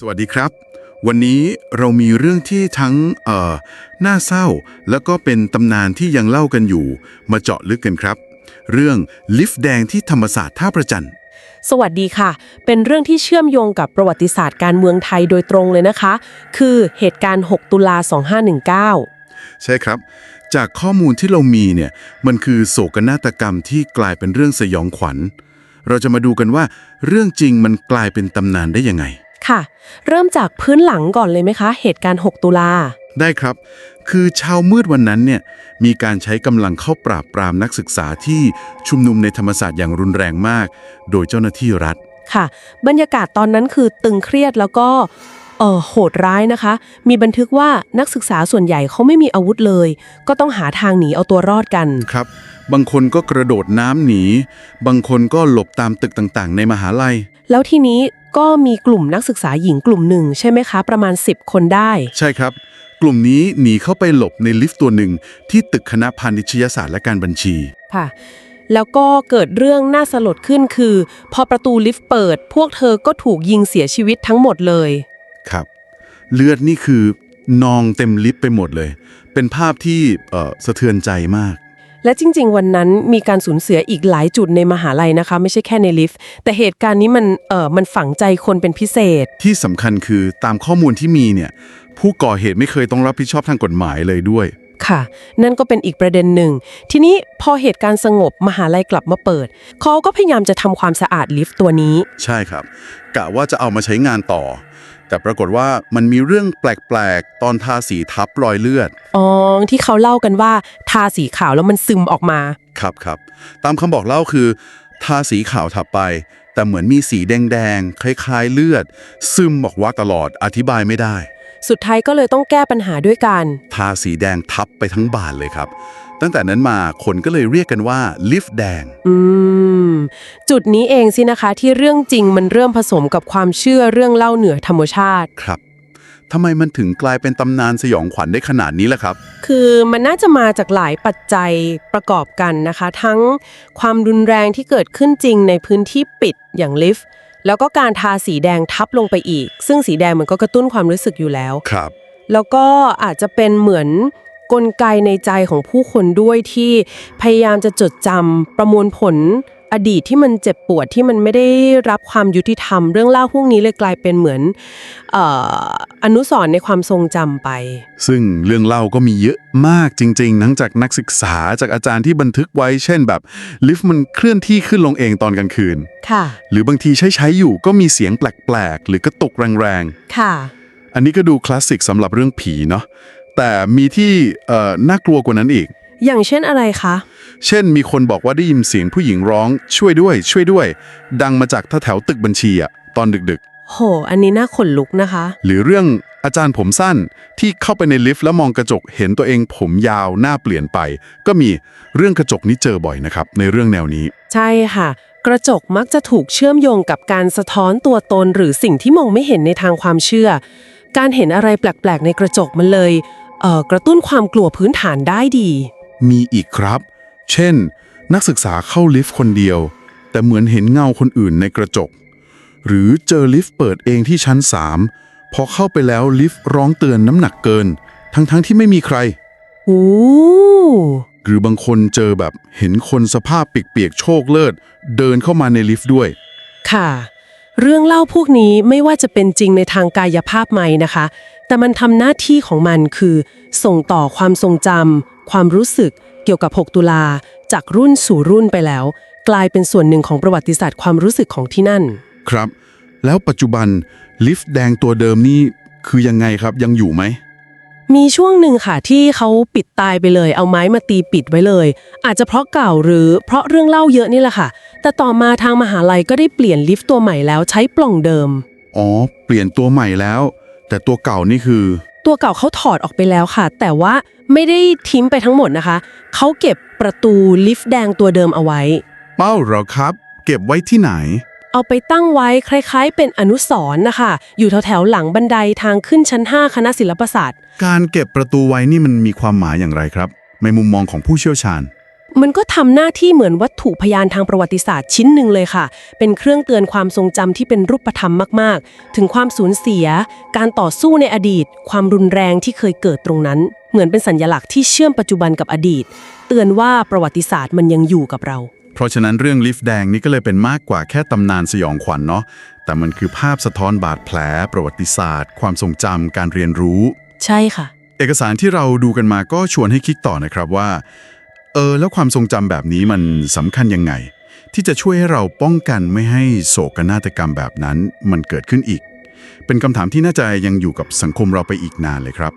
สวัสดีครับ วันนี้เรามีเรื่องที่ทั้งเอ่อน่าเศร้า แล้วก็เป็นตำนานที่ยังเล่ากันอยู่ มาเจาะลึกกันครับ เรื่องลิฟต์แดงที่ธรรมศาสตร์ท่าประจันทร์สวัสดีค่ะ เป็นเรื่องที่เชื่อมโยงกับประวัติศาสตร์การเมืองไทยโดยตรงเลยนะคะ คือเหตุการณ์ 6 ตุลา 2519 ใช่ครับ จากข้อมูลที่เรามีเนี่ยมันคือโศกนาฏกรรมที่กลายเป็นเรื่องสยองขวัญ เราจะมาดูกันว่า เรื่องจริงมันกลายเป็นตำนานได้ยังไง ค่ะ เริ่มจากพื้นหลังก่อนเลยไหมคะ เหตุการณ์ 6 ตุลา ได้ครับ คือเช้ามืดวันนั้นเนี่ยมีการใช้กำลังเข้าปราบปรามนักศึกษาที่ชุมนุมในธรรมศาสตร์อย่างรุนแรงมาก โดยเจ้าหน้าที่รัฐ ค่ะ บรรยากาศตอนนั้นคือตึงเครียดแล้วก็ เออโหดร้ายนะคะ มีบันทึกว่านักศึกษาส่วนใหญ่เขาไม่มีอาวุธเลย ก็ต้องหาทางหนีเอาตัวรอดกัน ครับ บางคนก็กระโดดน้ำหนี บางคนก็หลบตามตึกต่างๆ ในมหาลัย แล้วทีนี้ก็มีกลุ่มนักศึกษาหญิงกลุ่มหนึ่งใช่ไหมคะ ประมาณ 10 คนได้ ใช่ครับ กลุ่มนี้หนีเข้าไปหลบในลิฟต์ตัวหนึ่ง ที่ตึกคณะพาณิชยศาสตร์และการบัญชี ค่ะ แล้วก็เกิดเรื่องน่าสลดขึ้นคือ พอประตูลิฟต์เปิด พวกเธอก็ถูกยิงเสียชีวิตทั้งหมดเลย ครับ เลือดนี่คือนองเต็มลิฟต์ไปหมดเลย เป็นภาพที่เอ่อสะเทือนใจมากและจริง ๆ วันนั้นมีการสูญเสียอีกหลายจุดในมหาลัยนะคะ ไม่ใช่แค่ในลิฟต์ แต่เหตุการณ์นี้มันเออมันฝังใจคนเป็นพิเศษ ที่สำคัญคือตามข้อมูลที่มีเนี่ย ผู้ก่อเหตุไม่เคยต้องรับผิดชอบทางกฎหมายเลยด้วย ค่ะ นั่นก็เป็นอีกประเด็นหนึ่ง ทีนี้พอเหตุการณ์สงบมหาลัยกลับมาเปิดเขาก็พยายามจะทำความสะอาดลิฟต์ตัวนี้ ใช่ครับกะว่าจะเอามาใช้งานต่อ แต่ปรากฏว่ามันมีเรื่องแปลกๆ ตอนทาสีทับรอยเลือด อ๋อ ที่เขาเล่ากันว่าทาสีขาวแล้วมันซึมออกมา ครับครับ ตามคำบอกเล่าคือ ทาสีขาวทับไป แต่เหมือนมีสีแดงๆ คล้ายๆ เลือด ซึมบอกว่าตลอดอธิบายไม่ได้ สุดท้ายก็เลยต้องแก้ปัญหาด้วยการทาสีแดงทับไปทั้งบานเลยครับ ตั้งแต่นั้นมาคนก็เลยเรียกกันว่าลิฟต์แดง อืม จุดนี้เองสินะคะที่เรื่องจริงมันเริ่มผสมกับความเชื่อเรื่องเล่าเหนือธรรมชาติ ครับทำไมมันถึงกลายเป็นตำนานสยองขวัญได้ขนาดนี้ล่ะครับ คือมันน่าจะมาจากหลายปัจจัยประกอบกันนะคะ ทั้งความรุนแรงที่เกิดขึ้นจริงในพื้นที่ปิดอย่างลิฟต์ แล้วก็การทาสีแดงทับลงไปอีก ซึ่งสีแดงมันก็กระตุ้นความรู้สึกอยู่แล้ว ครับ แล้วก็อาจจะเป็นเหมือนกลไกในใจของผู้คนด้วยที่พยายามจะจดจำประมวลผล อดีตที่มันเจ็บปวดที่มันไม่ได้รับความยุติธรรม เรื่องเล่าพวกนี้เลยกลายเป็นเหมือนเอ่ออนุสรณ์ในความทรงจำไป ซึ่งเรื่องเล่าก็มีเยอะมากจริงๆ ทั้งจากนักศึกษาจากอาจารย์ที่บันทึกไว้ เช่นแบบลิฟต์มันเคลื่อนที่ขึ้นลงเองตอนกลางคืน ค่ะ หรือบางทีใช้ใช้ๆอยู่ก็มีเสียงแปลกๆ หรือกระตุกแรงค่ะๆอันนี้ก็ดูคลาสสิกสำหรับเรื่องผีเนาะแต่มีที่เอ่อน่ากลัวกว่านั้นอีก อย่างเช่นอะไรคะ เช่นมีคนบอกว่าได้ยินเสียงผู้หญิงร้องช่วยด้วย ช่วยด้วย ดังมาจากแถวๆตึกบัญชีอะตอนดึกโห อันนี้น่าขนลุกนะคะ ๆ หรือเรื่องอาจารย์ผมสั้นที่เข้าไปในลิฟต์แล้วมองกระจกเห็นตัวเองผมยาวหน้าเปลี่ยนไป ก็มีเรื่องกระจกนี้เจอบ่อยนะครับ ในเรื่องแนวนี้ ใช่ค่ะ กระจกมักจะถูกเชื่อมโยงกับการสะท้อนตัวตนหรือสิ่งที่มองไม่เห็นในทางความเชื่อ การเห็นอะไรแปลกๆ ในกระจกมันเลยเอ่อกระตุ้นความกลัวพื้นฐานได้ดี มีอีกครับ เช่น นักศึกษาเข้าลิฟต์คนเดียว แต่เหมือนเห็นเงาคนอื่นในกระจก หรือเจอลิฟต์เปิดเองที่ชั้น 3 พอเข้าไปแล้วลิฟต์ร้องเตือนน้ำหนักเกิน ทั้งๆที่ไม่มีใครโอ้หรือบางคนเจอแบบเห็นคนสภาพเปียกๆโชคเลิศ เดินเข้ามาในลิฟต์ด้วย ค่ะ เรื่องเล่าพวกนี้ไม่ว่าจะเป็นจริงในทางกายภาพไหมนะคะ แต่มันทำหน้าที่ของมันคือ ส่งต่อความทรงจำความรู้สึกเกี่ยวกับ 6 ตุลา จากรุ่นสู่รุ่นไปแล้ว กลายเป็นส่วนหนึ่งของประวัติศาสตร์ความรู้สึกของที่นั่น ครับ แล้วปัจจุบันลิฟต์แดงตัวเดิมนี่คือยังไงครับยังอยู่ไหม มีช่วงหนึ่งค่ะที่เขาปิดตายไปเลย เอาไม้มาตีปิดไว้เลย อาจจะเพราะเก่าหรือเพราะเรื่องเล่าเยอะนี่แหละค่ะ แต่ต่อมาทางมหาลัยก็ได้เปลี่ยนลิฟต์ตัวใหม่แล้วใช้ปล่องเดิม อ๋อ เปลี่ยนตัวใหม่แล้ว แต่ตัวเก่านี่คือ ตัวเก่าเขาถอดออกไปแล้วค่ะ แต่ว่าไม่ได้ทิ้งไปทั้งหมดนะคะ เขาเก็บประตูลิฟต์แดงตัวเดิมเอาไว้ เป้าเหรอครับ เก็บไว้ที่ไหน เอาไปตั้งไว้คล้ายๆ เป็นอนุสรณ์นะคะ อยู่แถวๆหลังบันไดทางขึ้นชั้น 5 คณะศิลปศาสตร์ การเก็บประตูไว้นี่มันมีความหมายอย่างไรครับ ในมุมมองของผู้เชี่ยวชาญ มันก็ทำหน้าที่เหมือนวัตถุพยานทางประวัติศาสตร์ชิ้นหนึ่งเลยค่ะ เป็นเครื่องเตือนความทรงจำที่เป็นรูปธรรมมาก ๆ ถึงความสูญเสีย การต่อสู้ในอดีต ความรุนแรงที่เคยเกิดตรงนั้น เหมือนเป็นสัญลักษณ์ที่เชื่อมปัจจุบันกับอดีต เตือนว่าประวัติศาสตร์มันยังอยู่กับเรา เพราะฉะนั้นเรื่องลิฟต์แดงนี่ก็เลยเป็นมากกว่าแค่ตำนานสยองขวัญเนาะ แต่มันคือภาพสะท้อนบาดแผล ประวัติศาสตร์ ความทรงจำการเรียนรู้ ใช่ค่ะ เอกสารที่เราดูกันมาก็ชวนให้คิดต่อนะครับว่า เออ แล้วความทรงจำแบบนี้มันสำคัญยังไง ที่จะช่วยให้เราป้องกันไม่ให้โศกนาฏกรรมแบบนั้นมันเกิดขึ้นอีก เป็นคำถามที่น่าจะยังอยู่กับสังคมเราไปอีกนานเลยครับ